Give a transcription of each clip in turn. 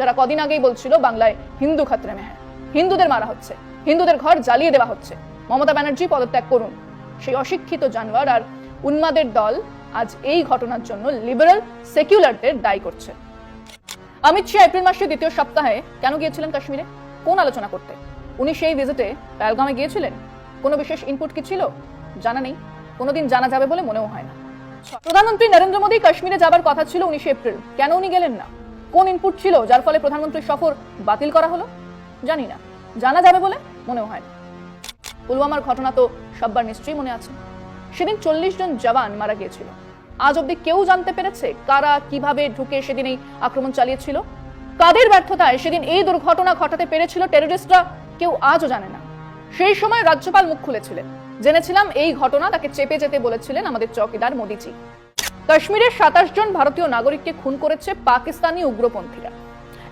যারা কদিন আগেই বলছিল বাংলায় হিন্দু খাতরে মেহে হিন্দুদের মারা হচ্ছে। হিন্দুদের ঘর জ্বালিয়ে দেওয়া হচ্ছে। মমতা ব্যানার্জি পদত্যাগ করুন। সেই অশিক্ষিত জানোয়ার আর উন্মাদের দল আজ এই ঘটনার জন্য লিবারেল সেকুলারদের দায়ী করছে। অমিত শাহ এপ্রিল মাসের দ্বিতীয় সপ্তাহে কেন গিয়েছিলেন কাশ্মীরে? কোন আলোচনা করতে? উনি সেই ভিজিটে পেলগামে গিয়েছিলেন? কোনো বিশেষ ইনপুট কি ছিল? জানা নেই। কোনোদিন জানা যাবে বলে মনেও হয় না। প্রধানমন্ত্রী নরেন্দ্র মোদী কাশ্মীরে যাবার কথা ছিল উনিশে এপ্রিল। কেন উনি গেলেন না? কোন ইনপুট ছিল যার ফলে প্রধানমন্ত্রীর সফর বাতিল করা হলো? জানি না। জানা যাবে বলে মনেও হয় পুলওয়ামার ঘটনা তো সব্বার নিশ্চয়ই মনে আছে। সেদিন চল্লিশ জন জওয়ান মারা গিয়েছিল। আজ অব্দি কেউ জানতে পেরেছে কারা কীভাবে ঢুকে সেদিন এই আক্রমণ চালিয়েছিল? কাদের ব্যর্থতায় সেদিন এই দুর্ঘটনা ঘটাতে পেরেছিল টেররিস্টরা কেউ আজও জানে না। সেই সময় রাজ্যপাল মুখ খুলেছিলেন। জেনেছিলাম এই ঘটনা তাকে চেপে যেতে বলেছিলেন আমাদের চৌকিদার মোদিজি। কাশ্মীরের সাতাশ জন ভারতীয় নাগরিককে খুন করেছে পাকিস্তানি উগ্রপন্থীরা।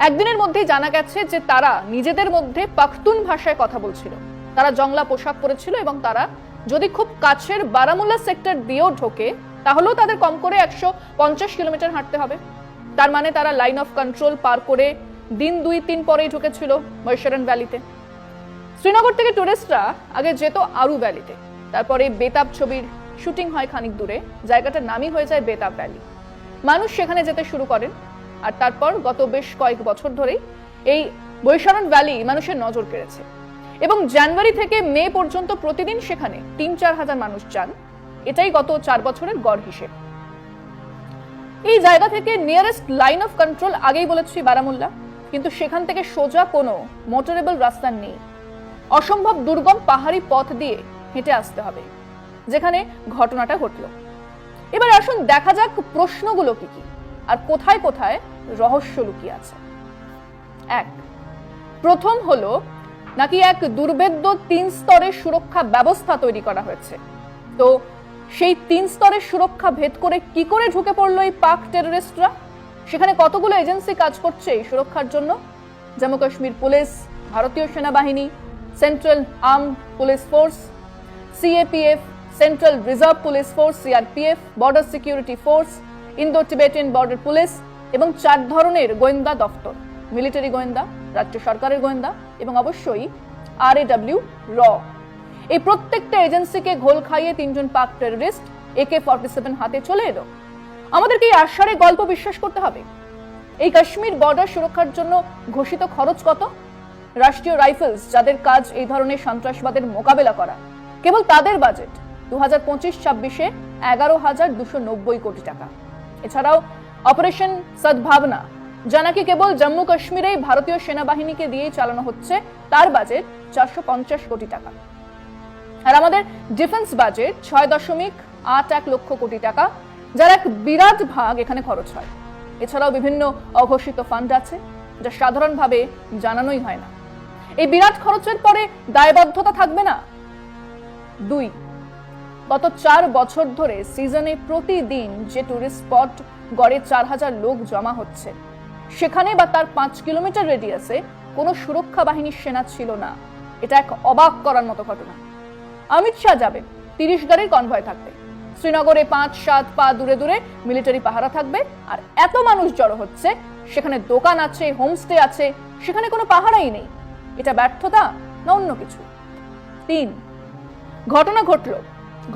একদিনের মধ্যেই জানা গেছে যে তারা নিজেদের মধ্যে পাখতুন ভাষায় কথা বলছিল। তারা জংলা পোশাক পরেছিল এবং তারা যদি খুব কাছের বারামুল্লা সেক্টর দিয়েও ঢোকে, তাহলেও তাদের কম করে একশো পঞ্চাশ কিলোমিটার হাঁটতে হবে। তার মানে তারা লাইন অফ কন্ট্রোল পার করে দিন দুই তিন পরেই ঢুকেছিল মৈশরন ভ্যালিতে। শ্রীনগর থেকে টুরিস্টরা আগে যেত আরু ভ্যালিতে। তারপরে বেতাব ছবির শুটিং হয় খানিক দূরে, জায়গাটার নামই হয়ে যায় বেতাব ভ্যালি। মানুষ সেখানে যেতে শুরু করেন, আর তারপর গত বেশ কয়েক বছর ধরেই এই বৈশারণ ভ্যালি মানুষের নজর কেড়েছে। এবং জানুয়ারি থেকে মে পর্যন্ত প্রতিদিন সেখানে তিন চার হাজার মানুষ যান, এটাই গত চার বছরের গড় হিসেব। এই জায়গা থেকে নিয়ারেস্ট লাইন অফ কন্ট্রোল আগেই বলেছি বারামুল্লা, কিন্তু সেখান থেকে সোজা কোনো মোটরেবল রাস্তা নেই। অসম্ভব দুর্গম পাহাড়ি পথ দিয়ে হেঁটে আসতে হবে। যেখানে ঘটনাটা ঘটল। এবার আসুন দেখা যাক প্রশ্নগুলো কি কি, আর কোথায় কোথায় রহস্য লুকিয়ে আছে। এক, প্রথম হলো, নাকি এক দুর্ভেদ্য তিন স্তরের সুরক্ষা ব্যবস্থা তৈরি করা হয়েছে? তো সেই তিন স্তরের সুরক্ষা ভেদ করে কি করে ঢুকে পড়ল এই পাক টেররিস্টরা? সেখানে কতগুলো এজেন্সি কাজ করছে এই সুরক্ষার জন্য? জম্মু কাশ্মীর পুলিশ, ভারতীয় সেনাবাহিনী, central arm police force, CAPF central reserve police force CRPF border security force Indo Tibetan border police এবং চার ধরনের গোয়েন্দা দফতর। মিলিটারি গোয়েন্দা, রাজ্য সরকারের গোয়েন্দা এবং অবশ্যই আর র। এই প্রত্যেকটা এজেন্সিকে ঘোল খাইয়ে তিনজন পাক টেররিস্ট একে ফর্টি সেভেন হাতে চলে এলো। আমাদেরকে এই আশ্বারে গল্প বিশ্বাস করতে হবে। এই কাশ্মীর বর্ডার সুরক্ষার জন্য ঘোষিত খরচ কত? রাষ্ট্রীয় রাইফেলস, যাদের কাজ এই ধরনের সন্ত্রাসবাদের মোকাবেলা করা, কেবল তাদের বাজেট পঁচিশ ছাব্বিশে এগারো হাজার দুশো নব্বই কোটি টাকা। এছাড়াও অপারেশন সদ্ভাবনা, যা নাকি কেবল জম্মু কাশ্মীরেই ভারতীয় সেনাবাহিনীকে দিয়েই চালানো হচ্ছে, তার বাজেট চারশো পঞ্চাশ কোটি টাকা। আর আমাদের ডিফেন্স বাজেট ছয় দশমিক আট এক লক্ষ কোটি টাকা, যার এক বিরাট ভাগ এখানে খরচ হয়। এছাড়াও বিভিন্ন অঘোষিত ফান্ড আছে, যা সাধারণভাবে জানানোই হয় না। এই বিরাট খরচের পরে দায়বদ্ধতা থাকবে না? দুই গত চার বছর ধরে সিজনে প্রতিদিন যে টুরিস্ট স্পট গড়ে চার হাজার লোক জমা হচ্ছে, সেখানে বা তার পাঁচ কিলোমিটার রেডিয়াসে কোনো সুরক্ষা বাহিনীর সেনা ছিল না। এটা এক অবাক করার মতো ঘটনা। অমিত শাহ যাবে, তিরিশ গাড়ির কনভয় থাকবে। শ্রীনগরে পাঁচ, সাত পা দূরে দূরে মিলিটারি পাহারা থাকবে আর এত মানুষ জড়ো হচ্ছে, সেখানে দোকান আছে হোমস্টে আছে, সেখানে কোনো পাহারাই নেই। এটা ব্যর্থতা না অন্য কিছু? তিন, ঘটনা ঘটল।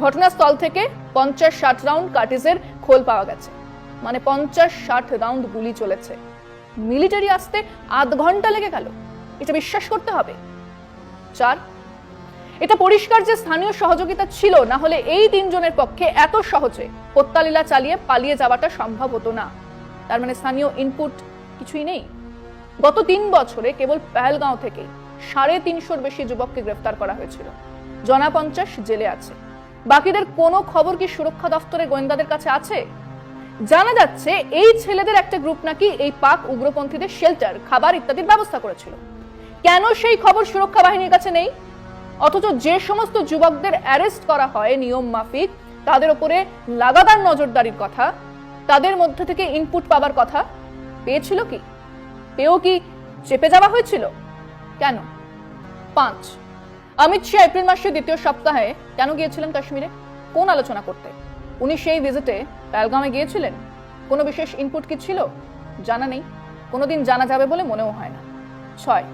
ঘটনাস্থল থেকে পঞ্চাশ ষাট রাউন্ড কার্টিজের খোল পাওয়া গেছে। মানে পঞ্চাশ ষাট রাউন্ড গুলি চলেছে। মিলিটারি আসতে আধ ঘণ্টা লেগে গেল। এটা বিশ্বাস করতে হবে। চার, এটা পরিষ্কার যে স্থানীয় সহযোগিতা ছিল, না হলে এই তিনজনের পক্ষে এত সহজে হত্যালীলা চালিয়ে পালিয়ে যাওয়াটা সম্ভব হতো না। তার মানে স্থানীয় ইনপুট কিছুই নেই। গত তিন বছরে কেবল পেহেলগাঁও থেকে সাড়ে তিনশোর বেশি যুবককে গ্রেফতার করা হয়েছিল। জনা পঞ্চাশ জেলে আছে। বাকিদের কোনো খবর কি সুরক্ষা দফতরের গোয়েন্দাদের কাছে আছে? জানা যাচ্ছে, এই ছেলেদের একটা গ্রুপ নাকি এই পাক উগ্রপন্থীদের শেল্টার, খাবার ইত্যাদির ব্যবস্থা করেছিল। কেন সেই খবর সুরক্ষা বাহিনীর কাছে নেই? অথচ যে সমস্ত যুবকদের অ্যারেস্ট করা হয় নিয়ম মাফিক, তাদের উপরে লাগাতার নজরদারির কথা, তাদের মধ্যে থেকে ইনপুট পাবার কথা, পেয়েছিল কি? পেয়েও কি চেপে যাওয়া হয়েছিল? কেন? পাঁচ অমিত শাহ এপ্রিল মাসের দ্বিতীয় সপ্তাহে কেন গিয়েছিলেন কাশ্মীরে? কোন আলোচনা করতে? উনি সেই ভিজিটে পেলগামে গিয়েছিলেন? কোনো বিশেষ ইনপুট কি ছিল? জানা নেই। কোনোদিন জানা যাবে বলে মনেও হয় না। ছয়।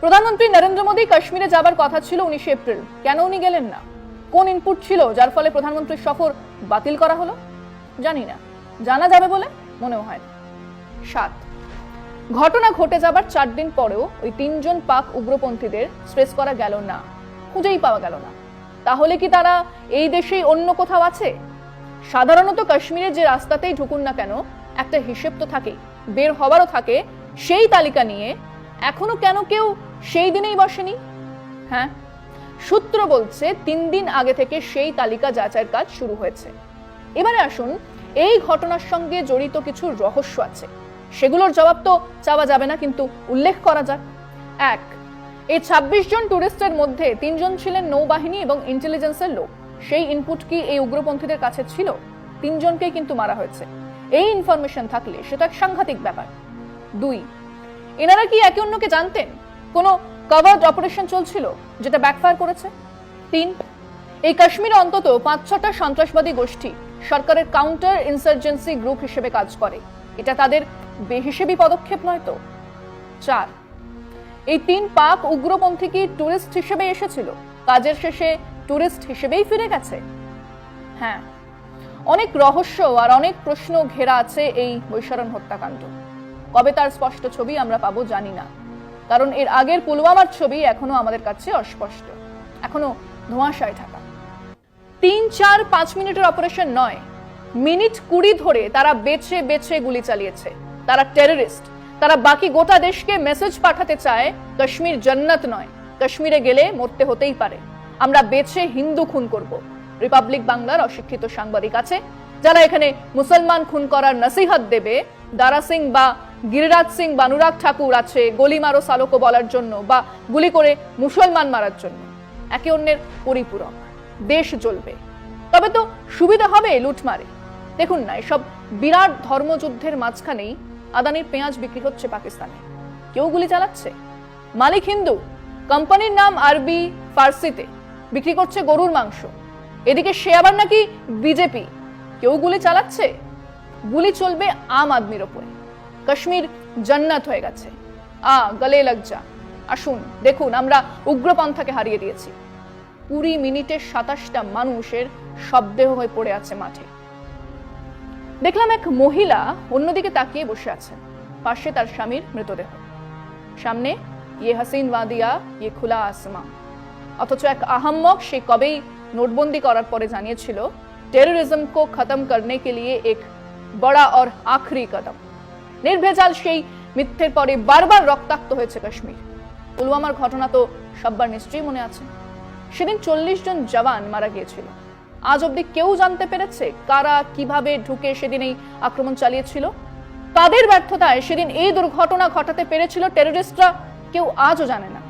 প্রধানমন্ত্রী নরেন্দ্র মোদী কাশ্মীরে যাবার কথা ছিল উনিশে এপ্রিল। কেন উনি গেলেন না? কোন ইনপুট ছিল যার ফলে প্রধানমন্ত্রীর সফর বাতিল করা হলো? জানি না। জানা যাবে বলে মনেও হয় না। সাত। ঘটনা ঘটে যাবার চার দিন পরেও ওই তিনজন পাক উগ্রপন্থীদের স্ট্রেস করা গেল না, খুঁজেই পাওয়া গেল না। তাহলে কি তারা এই দেশেই অন্য কোথাও আছে? সাধারণত কাশ্মীরের যে রাস্তাতেই ঢুকুন না কেন, একটা হিসেব তো থাকে বের হবারও থাকে, সেই তালিকা নিয়ে এখনও কেন কেউ সেই দিনেই বসেনি? হ্যাঁ সূত্র বলছে তিন দিন আগে থেকে সেই তালিকা যাচাইয়ের কাজ শুরু হয়েছে। এবারে আসুন, এই ঘটনার সঙ্গে জড়িত কিছু রহস্য আছে। সেগুলোর জবাব তো চাওয়া যাবে না, কিন্তু উল্লেখ করা যাক। এক, এই ২৬ জন টুরিস্টের মধ্যে তিনজন ছিলেন নৌবাহিনী এবং ইন্টেলিজেন্সের লোক। সেই ইনপুট কি এই উগ্রপন্থীদের কাছে ছিল? তিনজনকেই কিন্তু মারা হয়েছে। এই ইনফরমেশন থাকলে সেটা এক সাংঘাতিক ব্যাপার। দুই, এনারা কি একে অন্যকে জানতেন? কোনো কভার্ড অপারেশন চলছিল যেটা ব্যাকফায়ার করেছে? তিন, এই কাশ্মীরে অন্তত পাঁচ ছটা সন্ত্রাসবাদী গোষ্ঠী সরকারের কাউন্টার ইনসার্জেন্সি গ্রুপ হিসেবে কাজ করে। এটা তাদের বেহিসেবি পদক্ষেপ নয় তো? চার, এই তিন পাক উগ্রপন্থী কি টুরিস্ট হিসেবে এসেছিল। কাজের শেষে টুরিস্ট হিসেবেই ফিরে গেছে। হ্যাঁ অনেক রহস্য আর অনেক প্রশ্ন ঘেরা আছে এই বৈশারণ হত্যাকাণ্ড। কবে তার স্পষ্ট ছবি আমরা পাবো জানি না। কারণ এর আগের পুলওয়ামার ছবি এখনও আমাদের কাছে অস্পষ্ট। এখনও ধোঁয়াশায় থাকা। তিন, চার, পাঁচ মিনিটের অপারেশন নয়। মিনিট কুড়ি ধরে তারা বেছে বেছে গুলি চালিয়েছে। তারা টেররিস্ট তারা বাকি গোটা দেশকে মেসেজ পাঠাতে চায়, কাশ্মীর জান্নাত নয়। কাশ্মীরে গেলে মরতে হতেই পারে। আমরা বেছে হিন্দু খুন করব। রিপাবলিক বাংলার অশিক্ষিত সাংবাদিক আছে, যারা এখানে মুসলমান খুন করার নসিহত দেবে। দারা সিং বা গিরিরাজ সিং বা অনুরাগ ঠাকুর আছে গলি মারো সালোকো বলার জন্য বা গুলি করে মুসলমান মারার জন্য। একে অন্যের পরিপূরক। দেশ জ্বলবে। তবে তো সুবিধা হবে লুটমারে। দেখুন না, এসব বিরাট ধর্মযুদ্ধের মাঝখানেই আদানির পেঁয়াজ বিক্রি হচ্ছে পাকিস্তানে। কেউ গুলি চালাচ্ছে? মালিক হিন্দু, কোম্পানির নাম আরবি ফার্সিতে, বিক্রি করছে গরুর মাংস। এদিকে সে আবার নাকি বিজেপি। কেউ গুলি চালাচ্ছে? গুলি চলবে আম আদমির ওপরে। কাশ্মীর জান্নাত হয়ে গেছে। আ, গলে লাগ যা আসুন, দেখুন, আমরা উগ্রপন্থাকে হারিয়ে দিয়েছি। কুড়ি মিনিটে সাতাশটা মানুষের শবদেহ হয়ে পড়ে আছে মাঠে। দেখলাম এক মহিলা অন্যদিকে তাকিয়ে বসে আছেন। পাশে তার স্বামীর মৃতদেহ। সামনে ইয়ে হাসিন ওয়াদিয়া ইয়ে খোলা আসমা। অথচ এক আহম্মক সে কবেই নোটবন্দি করার পরে জানিয়েছিল, টেরোরিজম কো খতম করনে কে লিয়ে এক বড়া और আখরি কদম। নির্ভেজাল সেই মিথ্যের পরে বারবার রক্তাক্ত হয়েছে কাশ্মীর। পুলওয়ামার ঘটনা তো সব্বার নিশ্চয়ই মনে আছে। সেদিন চল্লিশ জন জওয়ান মারা গিয়েছিল। আজ অব্দি কেউ জানতে পেরেছে কারা কীভাবে ঢুকে সেদিন এই আক্রমণ চালিয়েছিল? তাদের ব্যর্থতায় সেদিন এই দুর্ঘটনা ঘটাতে পেরেছিল টেররিস্টরা, কেউ আজও জানে না।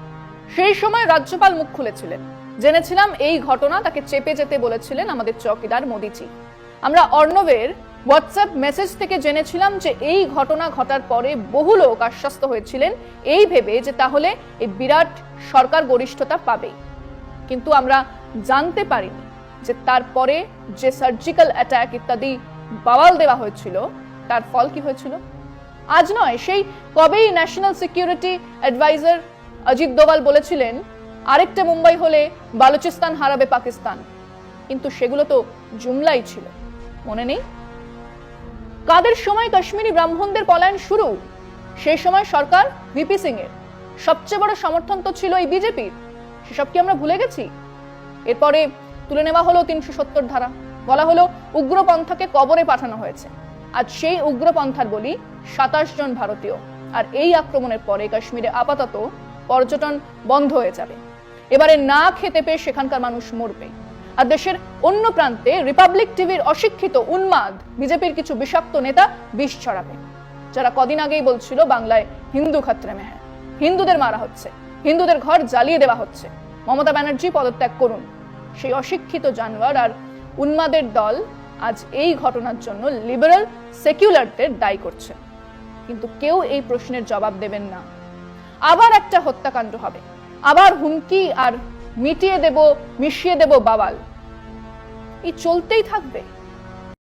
সেই সময় রাজ্যপাল মুখ খুলেছিলেন। জেনেছিলাম এই ঘটনা, তাকে চেপে যেতে বলেছিলেন আমাদের চৌকিদার মোদিজি। আমরা অর্ণবের হোয়াটসঅ্যাপ মেসেজ থেকে জেনেছিলাম যে এই ঘটনা ঘটার পরে বহু লোক আশ্বস্ত হয়েছিলেন এই ভেবে যে তাহলে এই বিরাট সরকার গরিষ্ঠতা পাবেই। কিন্তু আমরা জানতে পারিনি যে তারপরে যে সার্জিক্যাল অ্যাটাক ইত্যাদি বাওয়াল দেওয়া হয়েছিল, তার ফল কি হয়েছিল? আজ নয়, সেই কবেই national security adviser Ajit Doval বলেছিলেন, আরেকটা মুম্বাই হলে বালুচিস্তান হারাবে পাকিস্তান। কিন্তু সেগুলো তো জুমলাই ছিল। মনে নেই? কাদের সময় কাশ্মীরি ব্রাহ্মণদের পলায়ন শুরু? সেই সময় সরকার ভিপি সিং এর সবচেয়ে বড় সমর্থন তো ছিল এই বিজেপির। সেসব কি আমরা ভুলে গেছি? এরপরে তুলে নেওয়া হলো তিনশো সত্তর ধারা। বলা হলো উগ্রপন্থাকে কবরে পাঠানো হয়েছে। আজ সেই উগ্রপন্থার বলি সাতাশ জন ভারতীয়। আর এই আক্রমণের পরে কাশ্মীরে আপাতত পর্যটন বন্ধ হয়ে যাবে। এবারে না খেতে পেয়ে সেখানকার মানুষ মরবে। আর দেশের অন্য প্রান্তে রিপাবলিক টিভির অশিক্ষিত উন্মাদ, বিজেপির কিছু বিষাক্ত নেতা বিষ ছড়াবে। যারা কদিন আগেই বলছিল বাংলায় হিন্দু খাত্রে মেহে। হিন্দুদের মারা হচ্ছে। হিন্দুদের ঘর জ্বালিয়ে দেওয়া হচ্ছে। মমতা ব্যানার্জি পদত্যাগ করুন। সেই অশিক্ষিত জানোয়ার আর উন্মাদের দল আজ এই ঘটনার জন্য লিবারাল সেকুলারদের দায়ী করছে। কিন্তু কেউ এই প্রশ্নের জবাব দেবেন না। আবার একটা হত্যাকাণ্ড হবে। আবার হুমকি আর মিটিয়ে দেব, মিশিয়ে দেব বাবাল এই চলতেই থাকবে।